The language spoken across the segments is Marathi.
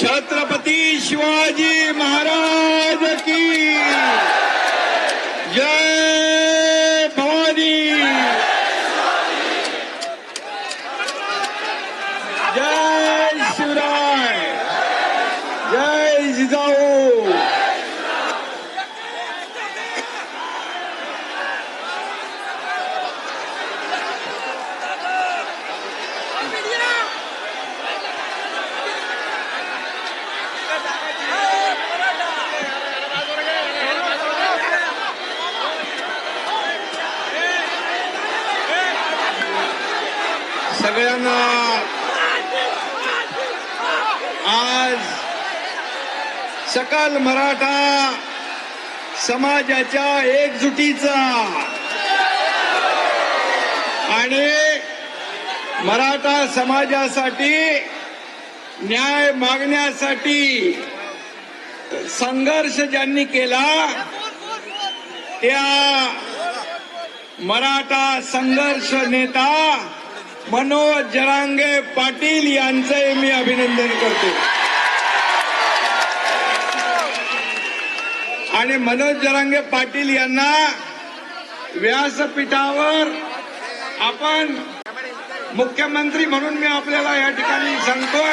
छत्रपती शिवाजी महाराज की जय भवानी। जय शिवराय। जय जिजाऊ। सगळ्यांना आज सकल मराठा समाजाच्या एकजुटीचा आणि मराठा समाजासाठी न्याय मागण्यासाठी संघर्ष ज्यांनी केला त्या मराठा संघर्ष नेता मनोज जरांगे पाटील यांचंही मी अभिनंदन करतो. आणि मनोज जरांगे पाटील यांना व्यासपीठावर आपण मुख्यमंत्री म्हणून मी आपल्याला या ठिकाणी सांगतोय.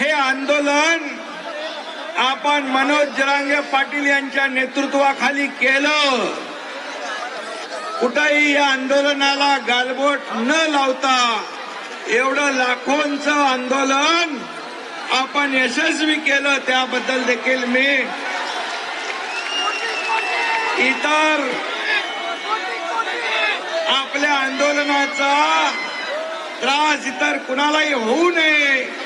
हे आंदोलन आपण मनोज जरांगे पाटील यांच्या नेतृत्वाखाली केलं. कुठंही या आंदोलनाला गालबोट न लावता एवढं लाखोंचं आंदोलन आपण यशस्वी केलं त्याबद्दल देखील मी इतर आपल्या आंदोलनाचा त्रास इतर कुणालाही होऊ नये.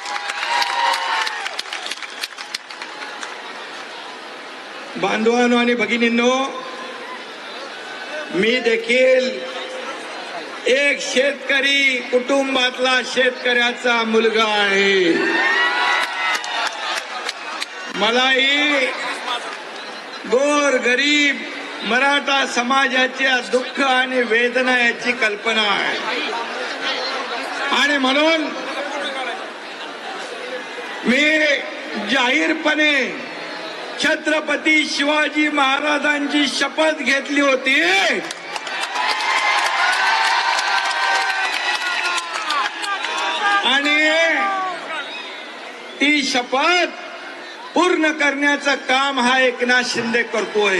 बांधवांनो आणि भगिनींनो मी देखील एक शेतकरी कुटुंबातला शेतकऱ्याचा मुलगा आहे. मलाही गोर गरीब मराठा समाजाच्या दुःख आणि वेदना याची कल्पना आहे. आणि म्हणून मी जाहीरपणे छत्रपती शिवाजी महाराजांची शपथ घेतली होती. आणि ती शपथ पूर्ण करण्याचं काम हा एकनाथ शिंदे करतोय.